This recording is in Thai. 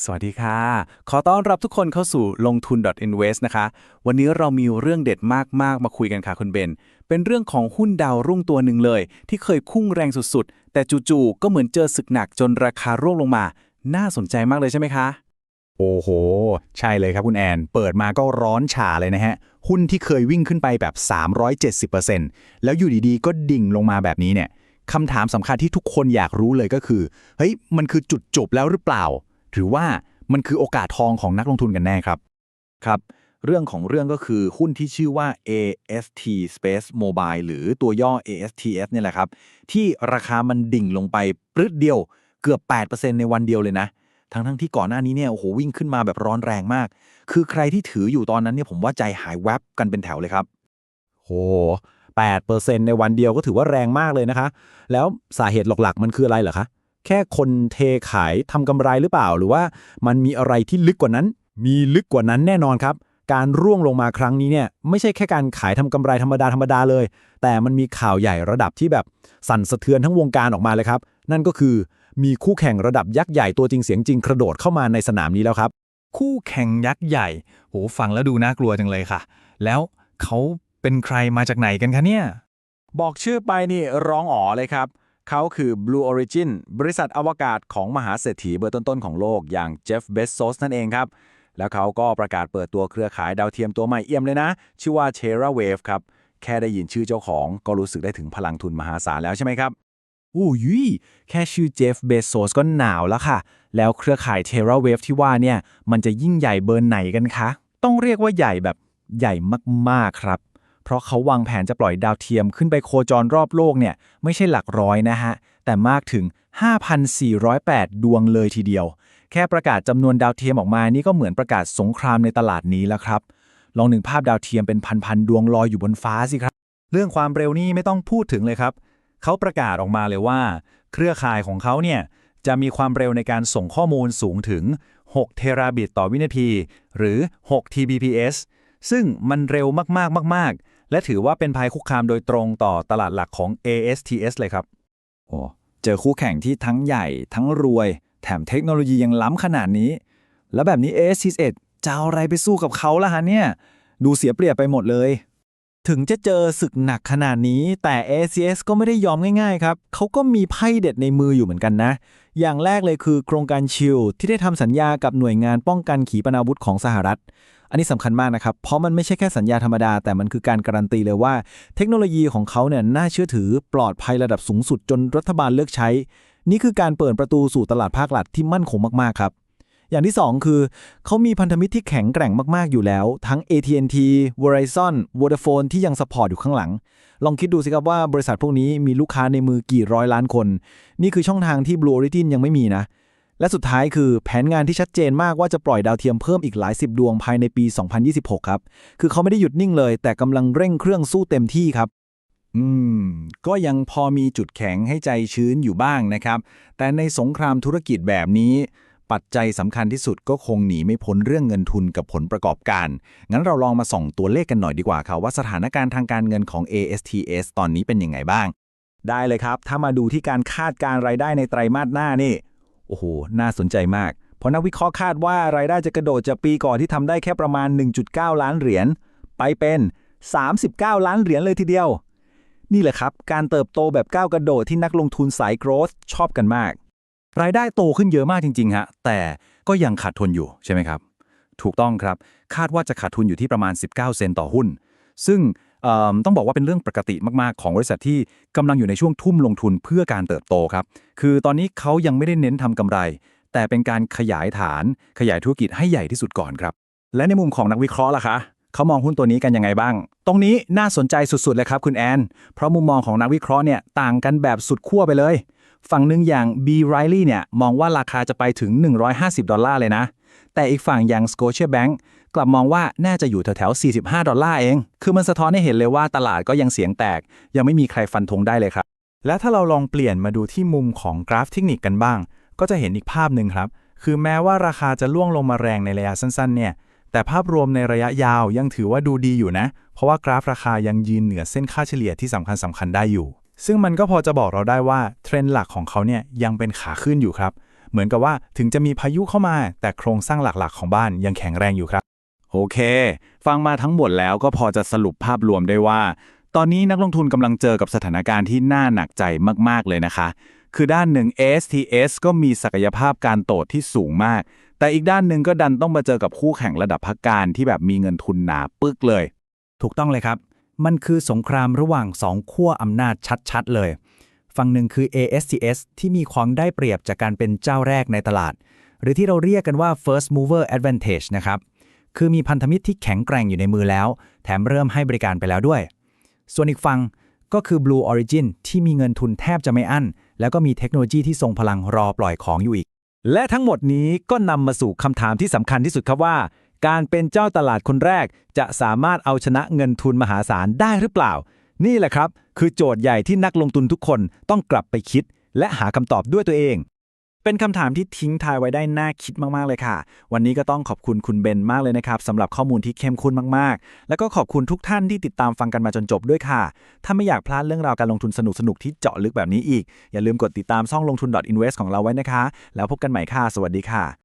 สวัสดีค่ะ ขอต้อนรับทุกคนเข้าสู่ลงทุน .invest นะคะ วันนี้เรามีเรื่องเด็ดมาก ๆ มาคุยกันค่ะคุณเบน เป็นเรื่องของหุ้นดาวรุ่งตัวหนึ่งเลย ที่เคยพุ่งแรงสุด ๆ แต่จู่ๆ ก็เหมือนเจอศึกหนักจนราคาร่วงลงมา น่าสนใจมากเลยใช่ไหมคะ โอ้โห ใช่เลยครับคุณแอน เปิดมาก็ร้อนฉ่าเลยนะฮะ หุ้นที่เคยวิ่งขึ้นไปแบบ 370%แล้วอยู่ดีๆ ก็ดิ่งลงมาแบบนี้เนี่ยคำถามสำคัญที่ทุกคนอยากรู้เลยก็คือ เฮ้ย มันคือจุดจบแล้วหรือเปล่า หรือว่ามันคือโอกาสทองของนักลงทุนกันแน่ครับครับ เรื่องของเรื่องก็คือหุ้นที่ชื่อว่า AST Space Mobile หรือตัวย่อ ASTS เนี่ยแหละครับ ที่ราคามันดิ่งลงไปปรึดเดียวเกือบ 8%ในวันเดียวเลยนะ ทั้งทั้งที่ก่อนหน้านี้เนี่ยโอ้โหวิ่งขึ้นมาแบบร้อนแรงมาก คือใครที่ถืออยู่ตอนนั้นเนี่ยผมว่าใจหายแวบกันเป็นแถวเลยครับโห8%ในวันเดียวก็ถือว่าแรงมากเลยนะคะ แล้วสาเหตุหลักๆ มันคืออะไรเหรอคะ แค่คนเทขายทำกำไรหรือเปล่า หรือว่ามันมีอะไรที่ลึกกว่านั้น มีลึกกว่านั้นแน่นอนครับ การร่วงลงมาครั้งนี้เนี่ยไม่ใช่แค่การขายทำกำไรธรรมดาธรรมดาเลย แต่มันมีข่าวใหญ่ระดับที่แบบสั่นสะเทือนทั้งวงการออกมาเลยครับ นั่นก็คือมีคู่แข่งระดับยักษ์ใหญ่ตัวจริงเสียงจริงกระโดดเข้ามาในสนามนี้แล้วครับ คู่แข่งยักษ์ใหญ่โหฟังแล้วดูน่ากลัวจังเลยค่ะ แล้วเขาเป็นใครมาจากไหนกันคะเนี่ย บอกชื่อไปนี่ร้องอ๋อเลยครับ เขาคือ Blue Origin บริษัทอวกาศของมหาเศรษฐีเบอร์ต้นๆของโลกอย่างเจฟเบ z โซสนั่นเองครับ แล้วเขาก็ประกาศเปิดตัวเครือข่ายดาวเทียมตัวใหม่เอี่ยมเลยนะ ชื่อว่า Terra Wave ครับ แค่ได้ยินชื่อเจ้าของก็รู้สึกได้ถึงพลังทุนมหาศาลแล้วใช่ไหมครับอู้ยแค่ชื่อเจฟเบโซสก็หนาวแล้วค่ะ แล้วเครือข่าย Terra Wave ที่ว่าเนี่ย มันจะยิ่งใหญ่เบอร์ไหนกันคะ ต้องเรียกว่าใหญ่แบบใหญ่มากๆครับ เพราะเขาวางแผนจะปล่อยดาวเทียมขึ้นไปโคจรรอบโลกเนี่ยไม่ใช่หลักร้อยนะฮะ แต่มากถึง 5,408 ดวงเลยทีเดียว แค่ประกาศจำนวนดาวเทียมออกมานี่ก็เหมือนประกาศสงครามในตลาดนี้แล้วครับ ลองหนึ่งภาพดาวเทียมเป็นพันๆดวงลอยอยู่บนฟ้าสิครับ เรื่องความเร็วนี่ไม่ต้องพูดถึงเลยครับ เขาประกาศออกมาเลยว่า เครือข่ายของเขาเนี่ยจะมีความเร็วในการส่งข้อมูลสูงถึง 6 เทราบิตต่อวินาที หรือ 6 Tbps ซึ่งมันเร็วมากๆ มาก ๆ และถือว่าเป็นภัยคุกคามโดยตรงต่อตลาดหลักของ ASTS เลยครับ โอ้ เจอคู่แข่งที่ทั้งใหญ่ ทั้งรวย แถมเทคโนโลยียังล้ำขนาดนี้ แล้วแบบนี้ ASTS จะเอาอะไรไปสู้กับเขาล่ะฮะเนี่ย ดูเสียเปรียบไปหมดเลย ถึงจะเจอศึกหนักขนาดนี้ แต่ ACS ก็ไม่ได้ยอมง่ายๆครับ เขาก็มีไพ่เด็ดในมืออยู่เหมือนกันนะ อย่างแรกเลยคือโครงการชิลที่ได้ทำสัญญากับหน่วยงานป้องกันขีปนาวุธของสหรัฐ อันนี้สำคัญมากนะครับ เพราะมันไม่ใช่แค่สัญญาธรรมดา แต่มันคือการการันตีเลยว่า เทคโนโลยีของเขาเนี่ยน่าเชื่อถือปลอดภัยระดับสูงสุดจนรัฐบาลเลือกใช้ นี่คือการเปิดประตูสู่ตลาดภาครัฐที่มั่นคงมากๆครับ อย่างที่ 2 คือ เขามีพันธมิตรที่แข็งแกร่งมาก ๆ อยู่แล้ว ทั้ง AT&T Verizon Vodafone ที่ยังสปอร์ตอยู่ข้างหลัง ลองคิดดูสิครับว่าบริษัทพวกนี้มีลูกค้าในมือกี่ร้อยล้านคน นี่คือช่องทางที่ Blue Origin ยังไม่มีนะ และสุดท้ายคือแผนงานที่ชัดเจนมากว่าจะปล่อยดาวเทียมเพิ่มอีกหลายสิบดวงภายในปี 2026 ครับ คือเขาไม่ได้หยุดนิ่งเลย แต่กำลังเร่งเครื่องสู้เต็มที่ครับอืม ก็ยังพอมีจุดแข็งให้ใจชื้นอยู่บ้างนะครับ แต่ในสงครามธุรกิจแบบนี้ ปัจจัยสำคัญที่สุดก็คงหนีไม่พ้นเรื่องเงินทุนกับผลประกอบการ งั้นเราลองมาส่องตัวเลขกันหน่อยดีกว่าค่ะว่าสถานการณ์ทางการเงินของ ASTS ตอนนี้เป็นยังไงบ้าง ได้เลยครับ ถ้ามาดูที่การคาดการรายได้ในไตรมาสหน้านี่โอ้โหน่าสนใจมาก เพราะนักวิเคราะห์คาดว่ารายได้จะกระโดดจากปีก่อนที่ทำได้แค่ประมาณ 1.9 ล้านเหรียญไปเป็น 39 ล้านเหรียญเลยทีเดียว นี่แหละครับ การเติบโตแบบก้าวกระโดดที่นักลงทุนสาย growth ชอบกันมาก รายได้โตขึ้นเยอะมากจริงๆฮะแต่ก็ยังขาดทุนอยู่ใช่ไหมครับ ถูกต้องครับ คาดว่าจะขาดทุนอยู่ที่ประมาณ 19 เซนต์ต่อหุ้น ซึ่งต้องบอกว่าเป็นเรื่องปกติมากๆ ของบริษัทที่กำลังอยู่ในช่วงทุ่มลงทุนเพื่อการเติบโตครับ คือตอนนี้เขายังไม่ได้เน้นทำกำไร แต่เป็นการขยายฐาน ขยายธุรกิจให้ใหญ่ที่สุดก่อนครับ และในมุมของนักวิเคราะห์ล่ะคะเขามองหุ้นตัวนี้กันยังไงบ้าง ตรงนี้น่าสนใจสุดๆเลยครับคุณแอน เพราะมุมมองของนักวิเคราะห์เนี่ยต่างกันแบบสุดขั้วไปเลย ฝั่งหนึ่งอย่าง B Riley เนี่ยมองว่าราคาจะไปถึง 150 ดอลลาร์เลยนะ แต่อีกฝั่งอย่าง Scotiabank กลับมองว่าน่าจะอยู่แถวๆ 45 ดอลลาร์เอง คือมันสะท้อนให้เห็นเลยว่าตลาดก็ยังเสียงแตก ยังไม่มีใครฟันธงได้เลยครับ และถ้าเราลองเปลี่ยนมาดูที่มุมของกราฟเทคนิคกันบ้าง ก็จะเห็นอีกภาพหนึ่งครับ คือแม้ว่าราคาจะล่วงลงมาแรงในระยะสั้นๆ เนี่ยแต่ภาพรวมในระยะยาวยังถือว่าดูดีอยู่นะ เพราะว่ากราฟราคายังยืนเหนือเส้นค่าเฉลี่ยที่สำคัญสำคัญได้อยู่ ซึ่งมันก็พอจะบอกเราได้ว่าเทรนด์หลักของเขาเนี่ยยังเป็นขาขึ้นอยู่ครับ เหมือนกับว่าถึงจะมีพายุเข้ามา แต่โครงสร้างหลักๆ ของบ้านยังแข็งแรงอยู่ครับ โอเค ฟังมาทั้งหมดแล้วก็พอจะสรุปภาพรวมได้ว่า ตอนนี้นักลงทุนกำลังเจอกับสถานการณ์ที่น่าหนักใจมากๆเลยนะคะ คือด้านหนึ่ง ASTS ก็มีศักยภาพการโตที่สูงมาก แต่อีกด้านหนึ่งก็ดันต้องมาเจอกับคู่แข่งระดับพักการที่แบบมีเงินทุนหนาปึกเลย ถูกต้องเลยครับ มันคือสงครามระหว่างสองขั้วอำนาจชัดๆ เลย ฝั่งหนึ่งคือ ASTS ที่มีความได้เปรียบจากการเป็นเจ้าแรกในตลาด หรือที่เราเรียกกันว่า first mover advantage นะครับ คือมีพันธมิตรที่แข็งแกร่งอยู่ในมือแล้ว แถมเริ่มให้บริการไปแล้วด้วย ส่วนอีกฝั่งก็คือ Blue Origin ที่มีเงินทุนแทบจะไม่อั้น แล้วก็มีเทคโนโลยีที่ทรงพลังรอปล่อยของอยู่อีก และทั้งหมดนี้ก็นำมาสู่คำถามที่สำคัญที่สุดครับว่า การเป็นเจ้าตลาดคนแรก จะสามารถเอาชนะเงินทุนมหาศาลได้หรือเปล่า นี่แหละครับ คือโจทย์ใหญ่ที่นักลงทุนทุกคนต้องกลับไปคิด และหาคำตอบด้วยตัวเอง เป็นคำถามที่ทิ้งทายไว้ได้น่าคิดมาก ๆ เลยค่ะ วันนี้ก็ต้องขอบคุณคุณเบนมากเลยนะครับสำหรับข้อมูลที่เข้มข้นมากๆ แล้วก็ขอบคุณทุกท่านที่ติดตามฟังกันมาจนจบด้วยค่ะ ถ้าไม่อยากพลาดเรื่องราวการลงทุนสนุกๆที่เจาะลึกแบบนี้อีก อย่าลืมกดติดตามช่องลงทุน .invest ของเราไว้นะคะ แล้วพบกันใหม่ค่ะ สวัสดีค่ะ